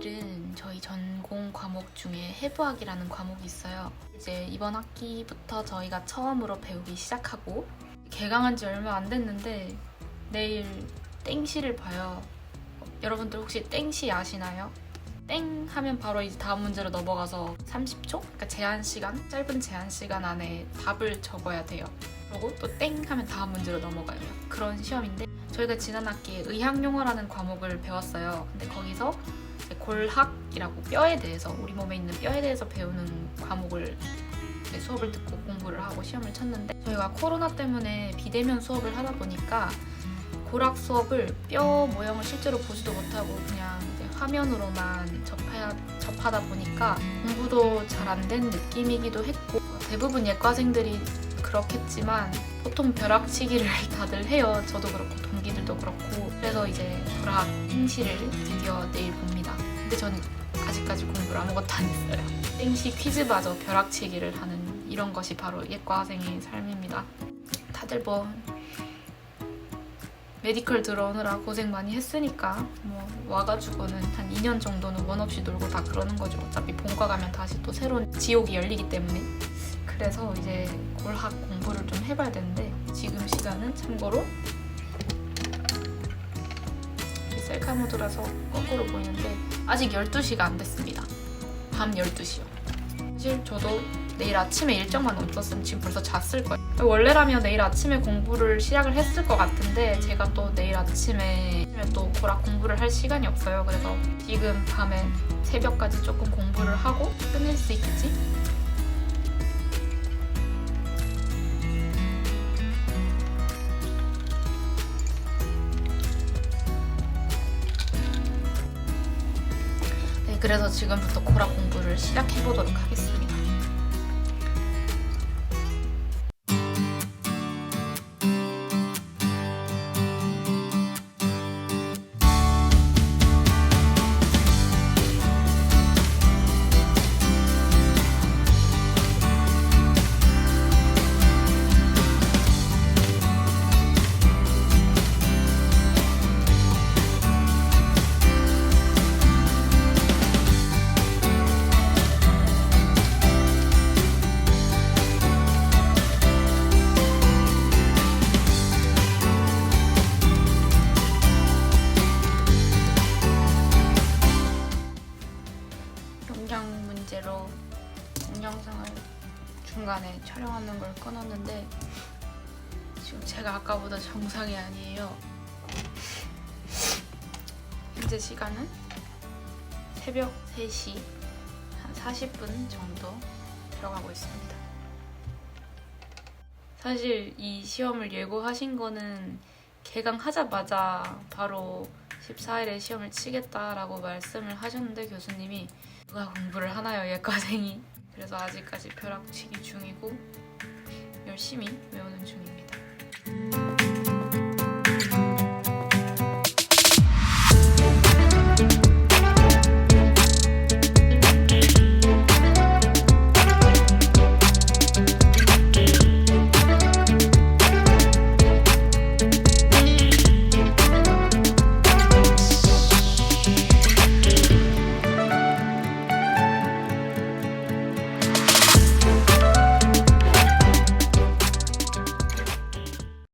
내일은 저희 전공 과목 중에 해부학이라는 과목이 있어요. 이제 이번 학기부터 저희가 처음으로 배우기 시작하고 개강한 지 얼마 안 됐는데 내일 땡시를 봐요. 여러분들 혹시 땡시 아시나요? 땡 하면 바로 이제 다음 문제로 넘어가서 30초? 그러니까 제한 시간, 짧은 제한 시간 안에 답을 적어야 돼요. 그리고 또 땡 하면 다음 문제로 넘어가요. 그런 시험인데 저희가 지난 학기에 의학용어라는 과목을 배웠어요. 근데 거기서 골학이라고 뼈에 대해서 우리 몸에 있는 뼈에 대해서 배우는 과목을 수업을 듣고 공부를 하고 시험을 쳤는데 저희가 코로나 때문에 비대면 수업을 하다 보니까 고락 수업을 뼈 모형을 실제로 보지도 못하고 그냥 화면으로만 접해야, 접하다 보니까 공부도 잘 안 된 느낌이기도 했고 대부분 예과생들이 그렇겠지만 보통 벼락치기를 다들 해요. 저도 그렇고 동기들도 그렇고 그래서 이제 고락 행시를 드디어 내일 봅니다. 근데 저는 아직까지 공부를 아무것도 안 했어요. 땡시 퀴즈마저 벼락치기를 하는 이런 것이 바로 예과생의 삶입니다. 다들 뭐 메디컬 들어오느라 고생 많이 했으니까 뭐 와가지고는 한 2년 정도는 원 없이 놀고 다 그러는 거죠. 어차피 본과 가면 다시 또 새로운 지옥이 열리기 때문에 그래서 이제 골학 공부를 좀 해봐야 되는데 지금 시간은 참고로 셀카 모드라서 거꾸로 보이는데 아직 12시가 안 됐습니다. 밤 12시요. 사실 저도 내일 아침에 일정만 없었으면 지금 벌써 잤을 거예요. 원래라면 내일 아침에 공부를 시작을 했을 것 같은데 제가 또 내일 아침에 또 고락 공부를 할 시간이 없어요. 그래서 지금 밤에 새벽까지 조금 공부를 하고 끝낼 수 있겠지? 그래서 지금부터 고락 공부를 시작해 보도록 하겠습니다. 영양 문제로 동영상을 중간에 촬영하는 걸 끊었는데 지금 제가 아까보다 정상이 아니에요. 현재 시간은 새벽 3시 한 40분 정도 들어가고 있습니다. 사실 이 시험을 예고하신 거는 개강하자마자 바로 14일에 시험을 치겠다라고 말씀을 하셨는데 교수님이 누가 공부를 하나요 예과생이 그래서 아직까지 벼락치기 중이고 열심히 외우는 중입니다.